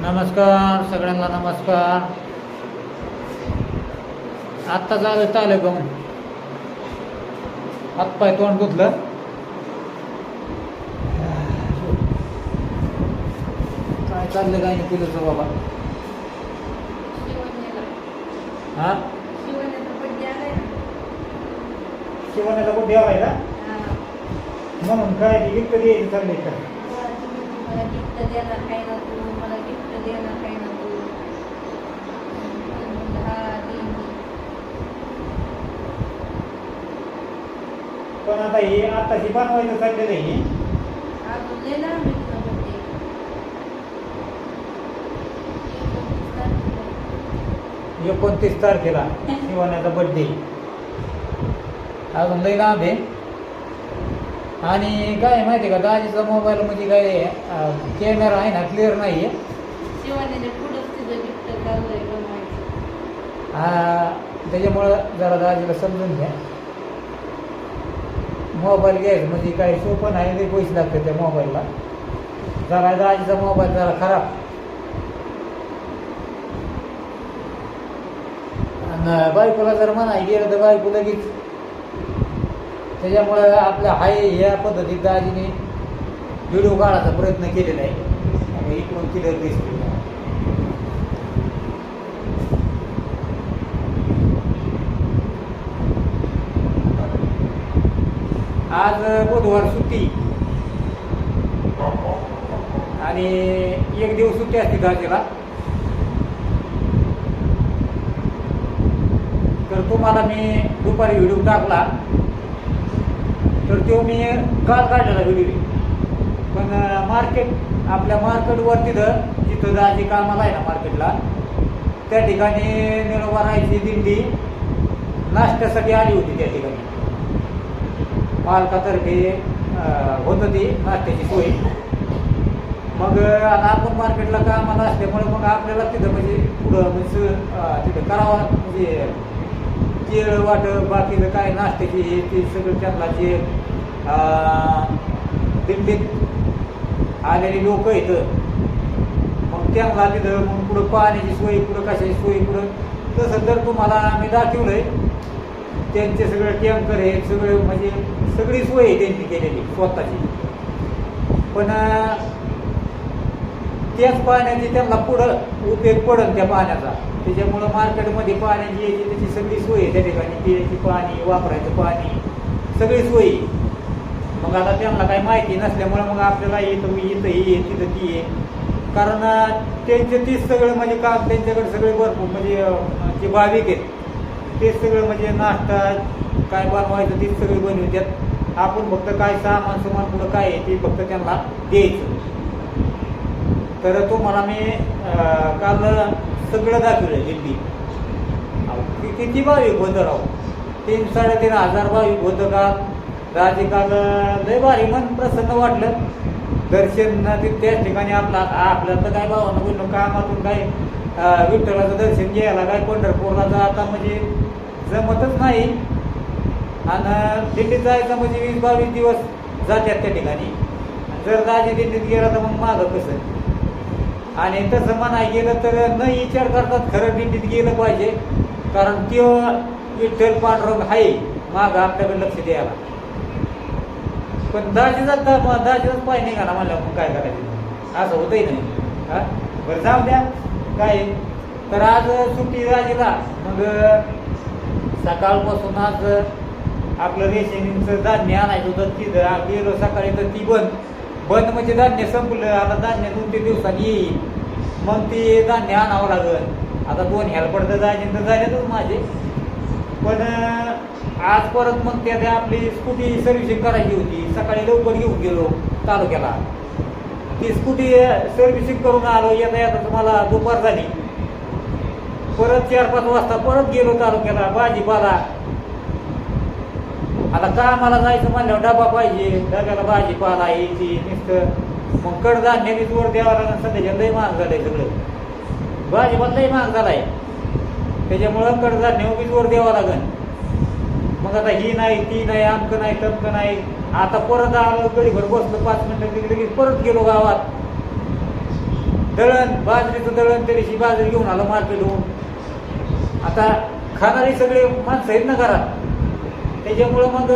नमस्कार सगळ्यांना नमस्कार. आत्ता झालं चालेल का हातपाय तोंड धुतलं काय चाललं काय नाही तुझं बाबा. हा? शिवण्याला कुठे यावाय का? म्हणून काय ते विकत पण आता हे पण आता हे आताशी बनवायचं चाललेलं आहे. एकोणतीस तारखेला शिवण्याचा बर्थडे अजून लई लांब आहे. आणि काय आहे माहिती आहे का? दाजीचा मोबाईल म्हणजे काय कॅमेरा आहे ना क्लिअर नाही आहे हा त्याच्यामुळं जरा दाजीला समजून घ्या. मोबाईल घ्यायचं म्हणजे काही सोपं नाही लई पैसे लागतात त्या मोबाईलला. जरा दाजीचा मोबाईल जरा खराब. आणि बायकोला जर म्हणाय गेलं तर बायको लगेच. त्याच्यामुळं आपल्या हाय ह्या पद्धतीत दाजीने व्हिडिओ काढायचा प्रयत्न केलेला आहे. आणि इकडून क्लिअर दिसतो आज बुधवार सुट्टी. आणि एक दिवस सुट्टी असते दाजीला तर तुम्हाला मी दुपारी व्हिडिओ टाकला. तर तो मी काल काढलेला व्हिडिओ. पण मार्केट आपल्या मार्केटवर तिथं जिथं जायची कामाला आहे ना मार्केटला. त्या ठिकाणी निरोबारायची दिंडी नाश्त्यासाठी आली होती त्या ठिकाणी. मालकातर्फे होत होतं ती नाश्त्याची सोय. मग आता आपण मार्केटला कामाला असल्यामुळे मग आपल्याला तिथं म्हणजे पुढं म्हणजे तिथं करावं म्हणजे केळ वाट बाकीचं काय नाश्त्याची हे ते सगळं त्यांना जे अं, आलेली लोक इथं मग त्यांना तिथं मग पुढं पाण्याची सोय पुढं कशाची सोय पुढं तसं तर तुम्हाला आम्ही दाखवलं आहे त्यांचे सगळं टँकर आहेत सगळं म्हणजे सगळी सोय आहे त्यांनी केलेली स्वतःची. पण त्याच पाण्याची त्यांना पुढं उपयोग पडन त्या पाण्याचा. त्याच्यामुळं मार्केटमध्ये पाण्याची यायची त्याची सगळी सोय आहे त्या ठिकाणी पिण्याची पाणी वापरायचं पाणी सगळी सोय मग आता त्यांना काही माहिती नसल्यामुळं मग आपल्याला येतं इथं ही आहे तिथं ती आहे कारण त्यांचे तीच सगळं म्हणजे काम त्यांच्याकडे सगळे भरपूर म्हणजे जे भाविक आहेत ते सगळं म्हणजे नाश्ता काय बनवायचं तेच सगळे देत आपण फक्त काय सामान सुमान पुढं काय आहे ते फक्त त्यांना द्यायचं. तर तुम्हाला मी काल सगळं दाखवलं दिल्ली. अहो, किती भावी गोंधळ राव तीन साडेतीन हजार भावी होतं का राजे काल लय भारी मन प्रसन्न वाटलं. दर्शन ते त्याच ठिकाणी आपला आपल्याला तर काय भावानं बोललो कामातून काय विठ्ठलाचं दर्शन घ्यायला काय पंढरपूरला जाता म्हणजे जमतच नाही. आणि दिल्लीत जायचं म्हणजे वीस बावीस दिवस जातात त्या ठिकाणी. जर दाजी दिल्लीत गेला तर मग मागं कसं? आणि तसं म्हणाय गेलं तर न विचार करतात खरं दिंडीत गेलं पाहिजे. कारण त्यो विठ्ठल पांडुरंग आहे मागं आपल्याकडे लक्ष द्यायला. पण दाजीचा दाजीचाच पाय नाही का म्हणलं मग काय करायचं? असं होतंही नाही हा? बरं जाऊ द्या. काय? तर आज सुट्टी दाजीला मग सकाळपासून आज आपलं रेशनिंगचं धान्य आणायचं होतं तिथं गेलो सकाळी तर ती बंद. बंद म्हणजे धान्य संपलं आता धान्य दोन तीन दिवसांनी येईल. मग ते धान्य आणावं लागेल. आता दोन हेल्पड तर जायचे तर झालेतच माझे. पण आज परत मग त्या आपली स्कूटी सर्व्हिसिंग करायची होती. सकाळी लवकर घेऊन गेलो तालुक्याला. ती स्कूटी सर्व्हिसिंग करून आलो येता येता तुम्हाला दुपार झाली. परत चार पाच वाजता परत गेलो तालुक्याला भाजीपाला. आता कामाला जायचं म्हणल्यावर डबा पाहिजे डब्याला भाजीपाला यायची ती नुसतं. मग कडधान्य बी जोर द्यावा लागेल सध्याच्या लय महाग झालंय सगळं. भाजीपाला लय महाग झालाय. त्याच्यामुळं कडधान्य बी जोर द्यावा लागेल मग आता ही नाही ती नाही आमकं नाही तमकं नाही. आता परत आलो गडीभर बसलो पाच मिनिटं तिकडे लगेच परत गेलो गावात. दळण बाजरीचं दळण तरीशी बाजरी घेऊन आलं मार्केटहून. आता खाणारे सगळे माणसं आहेत ना घरात. त्याच्यामुळं मग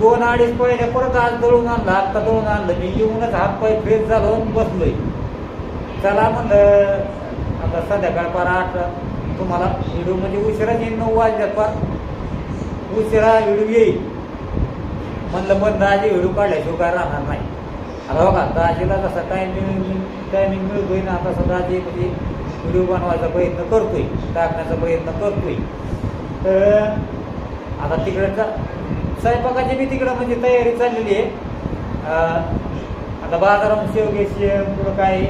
दोन अडीच पहिले परत आज दळून आणलं आत्ता दळून आणलं. मी येऊनच हात पाय फ्रेश झालो आणि बसलोय. चला म्हणलं आता संध्याकाळ पार आठ तुम्हाला व्हिडिओ म्हणजे उशिरा येईल नऊ वाजल्यात पार. उशिरा व्हिडिओ येईल. म्हणलं मग दहाचे व्हिडिओ काढल्याशिवाय काय राहणार नाही. हो आता बघा दहाजीला जसा टायमिंग टायमिंग मिळतोय ना आता दहाजी म्हणजे व्हिडिओ बनवायचा प्रयत्न करतोय टाकण्याचा प्रयत्न करतोय. तर आता तिकडचा स्वयंपाकाची मी तिकडं म्हणजे तयारी चाललेली आहे. आता बाजारात शेवग्याची पुढं काय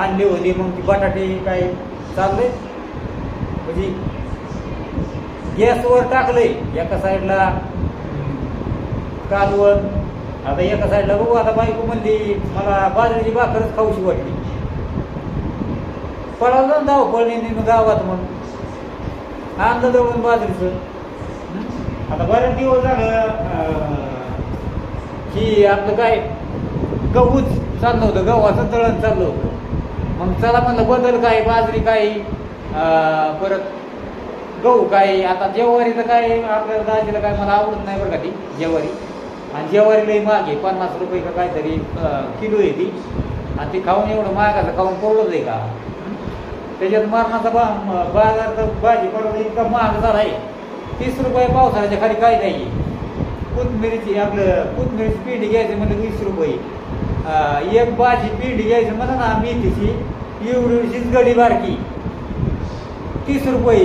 आणली होती मग ती बटाटे काय चाललंय. म्हणजे गॅसवर टाकलंय एका साईडला कालवण आता एका साईडला बघू आता बायको म्हणली मला बाजरीची भाकरच खाऊशी वाटली. पळालं ना धावपळणी गावात म्हणून आणलं दळून बाजरीचं? आता बरेच दिवस झालं की आपलं काय गहूच चाललं होतं गव्हाचं दळण चाललं होतं. मग चला म्हणलं बदल काय बाजरी काय परत गहू काय आता जेवारीचं काय आपल्याला दाजीला काय मला आवडत नाही बरं का ती जेवारी. आणि जेवारी लई महाग आहे पन्नास रुपये का काहीतरी किलो आहे ती. आणि ती खाऊन एवढं महागाचं खाऊन परवडत आहे का? त्याच्यात मरणाचा बा बाजार तर भाजीपाला इतका महाग झाला आहे. तीस रुपये पावसाळ्याच्या खाली काय नाही. कोथमिरीची आपलं कोथमिरीची पिंडी घ्यायची म्हणजे वीस रुपये. एक भाजी पिंडी घ्यायची म्हणा ना मेथीची एवढीशीच गडी बारकी. तीस रुपये.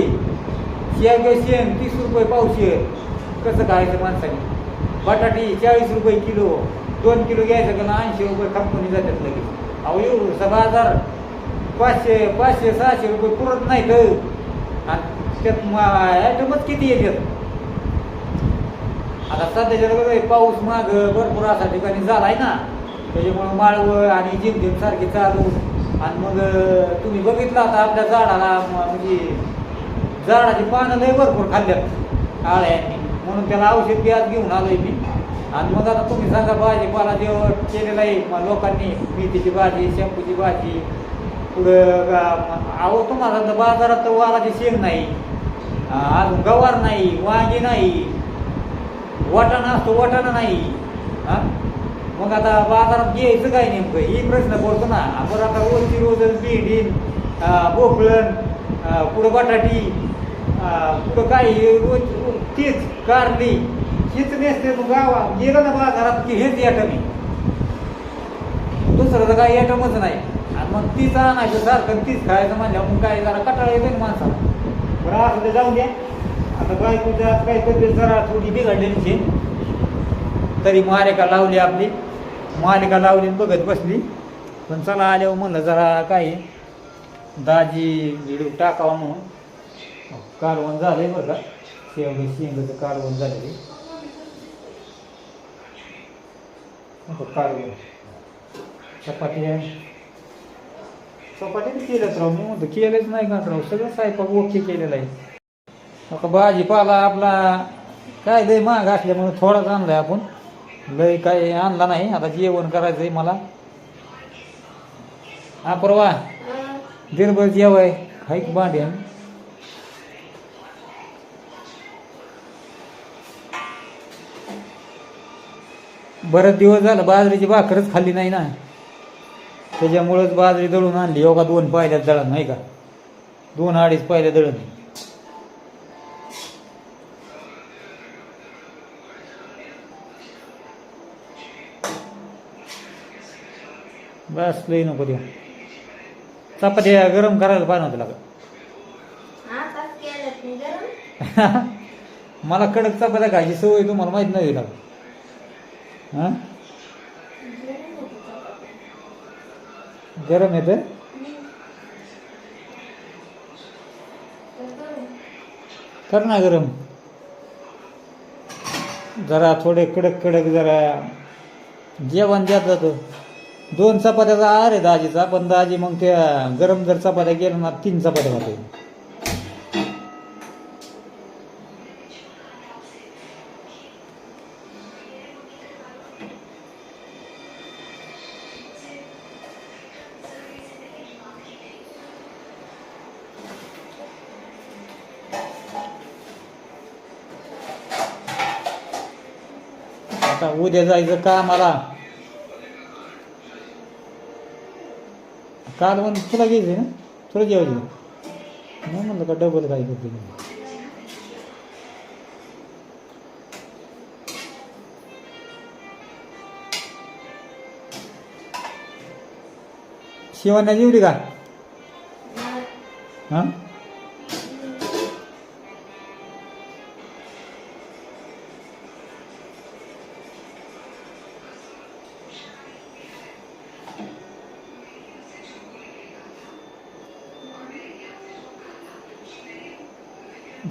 शेंग शेण तीस रुपये पावशे कसं खायचं माणसाने? बटाटी चाळीस रुपये किलो. दोन किलो घ्यायचं का ना ऐंशी रुपये कंपनी जातात लगेच. अहो एवढं बाजार पाचशे पाचशे सहाशे रुपये पुरत नाही तर आणि त्यात ॲटमच किती येतात? आता सध्याच्या बघा पाऊस माग भरपूर असा ठिकाणी झालाय ना. त्याच्यामुळे माळवं आणि जिमजिम सारखी चालू. आणि मग तुम्ही बघितलं आता आपल्या झाडाला म्हणजे झाडाची पानं लय भरपूर खाल्ल्यात आळ्यांनी म्हणून त्याला औषध गॅस घेऊन आलोय मी. आणि मग आता तुम्ही सांगा भाजीपाला जेवण केलेला आहे मग लोकांनी मेथीची भाजी शॅम्पूची भाजी पुढं गा- अहो तुम्हाला तर बाजारात तर वालाची शेंग नाही. अजून गवार नाही वांगी नाही. वाटाणा असतो वाटाणा नाही. हा मग आता बाजारात घ्यायचं काय नेमकं? ही प्रश्न पडतो ना. आपण आता रोजची रोजच भेंडी बोकळण भोपळण पुढं बटाटी पुढं काय रोज तीच कारली हीच नेसते मग गावा. गेलं ना बाजारात की हेच येतं आहे. दुसरं तर काही ॲटमच नाही. मग तीच आणायचं सारखं तीच खायचं म्हणल्यावर मग काय जरा कटाळा येते ना माणसाला. बरं असं ते जाऊन द्या. आता बायकोच्या काही तब्येत जरा थोडी बिघडलेली आहे. तरी मालिका लावली आपली. मालिका लावली आणि बघत बसली. पण चला आल्यावर म्हणलं जरा काय दाजी व्हिडिओ टाकावा म्हणून. कालवण झालंय बरं का शेवगे शेंगाचं कालवण झालेली कालवण. चपाती आहे. चपाती केल्यात राव मी म्हणतो केलंच नाही का राव सगळं स्वयंपाक ओके केलेलं आहे आता भाजीपाला आपला काय लय महाग असल्यामुळे थोडाच आणलाय आपण लय काय आणला नाही आता जेवण करायचंय मला हा परवा दिनभर जेवाय हाईक भांड्यान बरेच दिवस झालं बाजरीची भाकरच खाल्ली नाही ना त्याच्यामुळेच बाजरी दळून आणली. योगा दोन पायल्यात दळण नाही का? दोन अडीच पायल्या दळण. बस लई नको देऊ. चपात्या गरम करायला पाहिजे नव्हतं लागत आताच केलं ते गरम. मला कडक चपात्या खायची सवय तुम्हाला माहीत नाही लागत. हा गरम होती चपाती. गरम येतं कर ना गरम. जरा थोडे कडक कडक जरा. जेवण द्यात जातं. दोन चपात्याचा आहार आहे दाजीचा पण दाजी मग त्या गरम जर चपात्या गेल्या ना तीन चपात्या खाते. आता उद्या जायचं का मला काल पण तुला घ्यायचं ना? तुला जेवायचं नाही म्हणलं का डबल काय करते शिवण्या जेवली का? हां?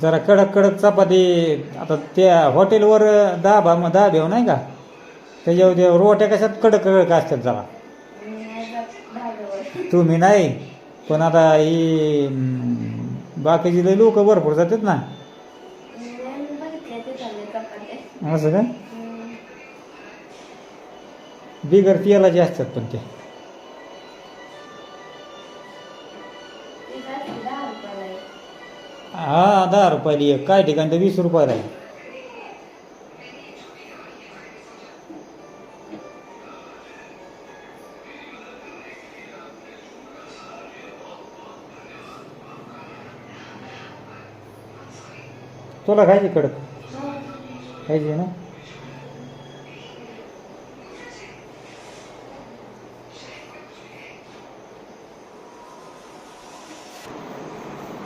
जरा कडक कडक चपाती आता त्या हॉटेलवर दहा भा दहा भेव नाही का? त्याच्यावर ते रोट्या कशात कडक कडक असतात जरा. तुम्ही नाही पण आता ही बाकीची लई लोक भरपूर जातात ना. असं का? बिगर तेलाचे असतात पण ते. हा दहा रुपयाला एक. काय ठिकाण तर वीस रुपयाला आहे. तुला खायची कडक? खायची ना?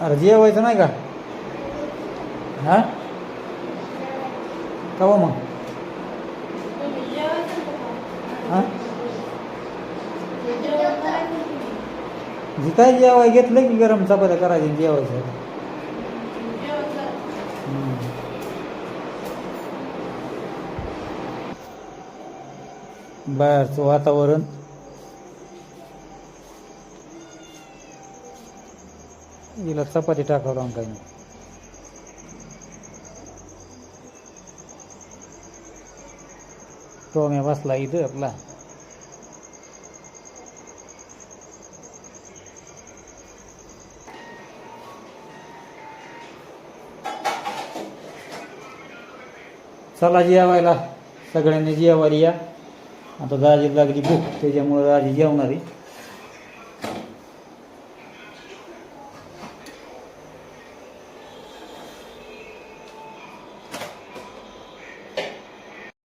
अरे जेवायचं नाही का? हा? कवा मग? हां? जी जेवाय घेतलं की गरम चपात्या करायची जेवायचं. बाहेरचं वातावरण. ఇలా चपाती टाकावं लागून काही टोम्या बसला इथं आपला. चला जेवायला. सगळ्यांनी जेवायला या. आता दाजी लागली भूक त्याच्यामुळे दाजी जेवणार आहे.